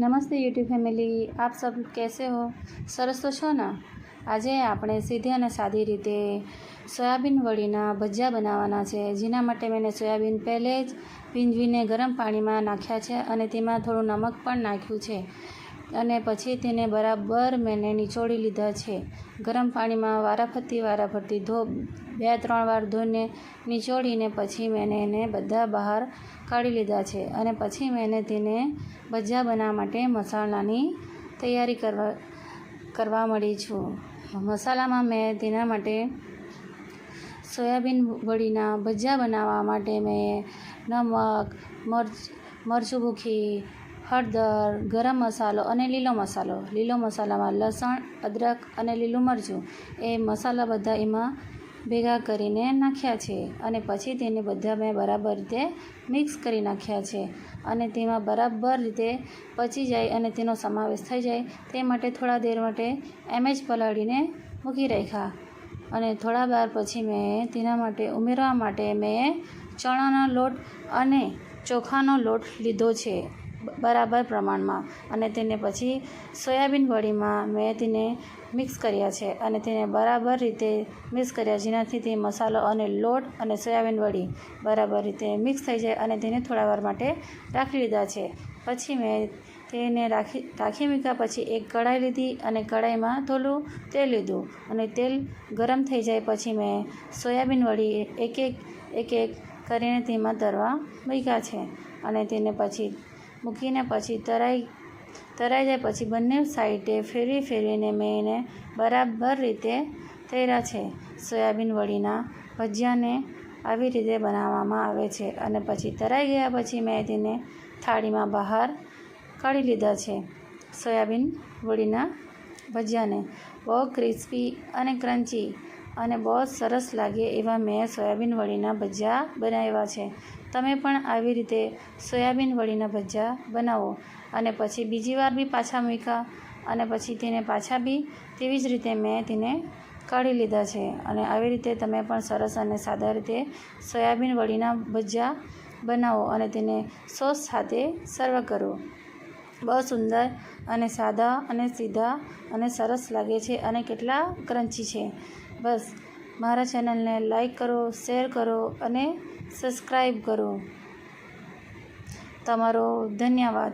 નમસ્તે YouTube family, આપ સબ કેસે હો? સરસ તો છો ને? આજે આપણે સીધી અને સાદી રીતે સોયાબીન વડીના ભજીયા બનાવવાના છે. જેના માટે મેં સોયાબીન પહેલે જ ભીંજવીને ગરમ પાણીમાં નાખ્યા છે અને તેમાં થોડું નમક પણ નાખ્યું છે. અને પછી તેને બરાબર મેં નીચોડી લીધા છે. ગરમ પાણીમાં વારાફરતી વારાફરતી ધો, બે ત્રણ વાર ધોઈને નીચોડીને પછી મેં એને બધા બહાર કાઢી લીધા છે અને પછી મેં તેને ભજીયા બનાવવા માટે મસાલાની તૈયારી કરવા કરવા મળી છું. મસાલામાં મેં તેના માટે સોયાબીન વડીના ભજીયા બનાવવા માટે મેં નમક, મરચ, મરચું ભૂખી હળદર, ગરમ મસાલો અને લીલો મસાલો. લીલો મસાલામાં લસણ, અદરક અને લીલું મરચું એ મસાલા બધા એમાં ભેગા કરીને નાખ્યા છે અને પછી તેને બધા મેં બરાબર રીતે મિક્સ કરી નાખ્યા છે અને તેમાં બરાબર રીતે પચી જાય અને તેનો સમાવેશ થઈ જાય તે માટે થોડા દેર માટે એમ જ પલાળીને મૂકી રાખ્યા અને થોડા વાર પછી મેં તેના માટે ઉમેરવા માટે મેં ચણાનો લોટ અને ચોખાનો લોટ લીધો છે. બરાબર પ્રમાણમાં. અને તેને પછી સોયાબીન વડીમાં મેં તેને મિક્સ કર્યા છે. અને તેને બરાબર રીતે મિક્સ કર્યા જેનાથી તે મસાલો અને લોટ અને સોયાબીન વડી બરાબર રીતે મિક્સ થઈ જાય અને તેને થોડા વાર માટે રાખી લીધા છે. પછી મેં તેને રાખી રાખી મૂક્યા પછી એક કઢાઈ લીધી અને કઢાઈમાં થોડું તેલ લીધું. અને તેલ ગરમ થઈ જાય પછી મેં સોયાબીન વડી એક એક એક એક કરીને તેમાં તરવા મૂક્યા છે. અને તેને પછી મૂકીને પછી તરાઈ તરાઈ જાય પછી બંને સાઈડે ફેરવી ફેરવીને મેં એને બરાબર રીતે તળ્યા છે. સોયાબીન વડીના ભજીયાને આવી રીતે બનાવવામાં આવે છે અને પછી તરાઈ ગયા પછી મેં તેને થાળીમાં બહાર કાઢી લીધા છે. સોયાબીન વડીના ભજીયાને. બહુ ક્રિસ્પી અને ક્રન્ચી અને બહુ સરસ લાગે એવા મેં સોયાબીન વડીના ભજીયા બનાવ્યા છે. તમે પણ આવી રીતે સોયાબીન વડીના ભજીયા બનાવો. અને પછી બીજી વાર બી પાછા મૂક્યા અને પછી તેને પાછા બી તેવી જ રીતે મેં તેને કાઢી લીધા છે. અને આવી રીતે તમે પણ સરસ અને સાદા રીતે સોયાબીન વડીના ભજીયા બનાવો અને તેને સોસ સાથે સર્વ કરો. બહુ સુંદર અને સાદા અને સીધા અને સરસ લાગે છે અને કેટલા ક્રન્ચી છે. બસ. મારા ચેનલને લાઈક કરો શેર કરો અને સબસ્ક્રાઈબ કરો. તમારો ધન્યવાદ.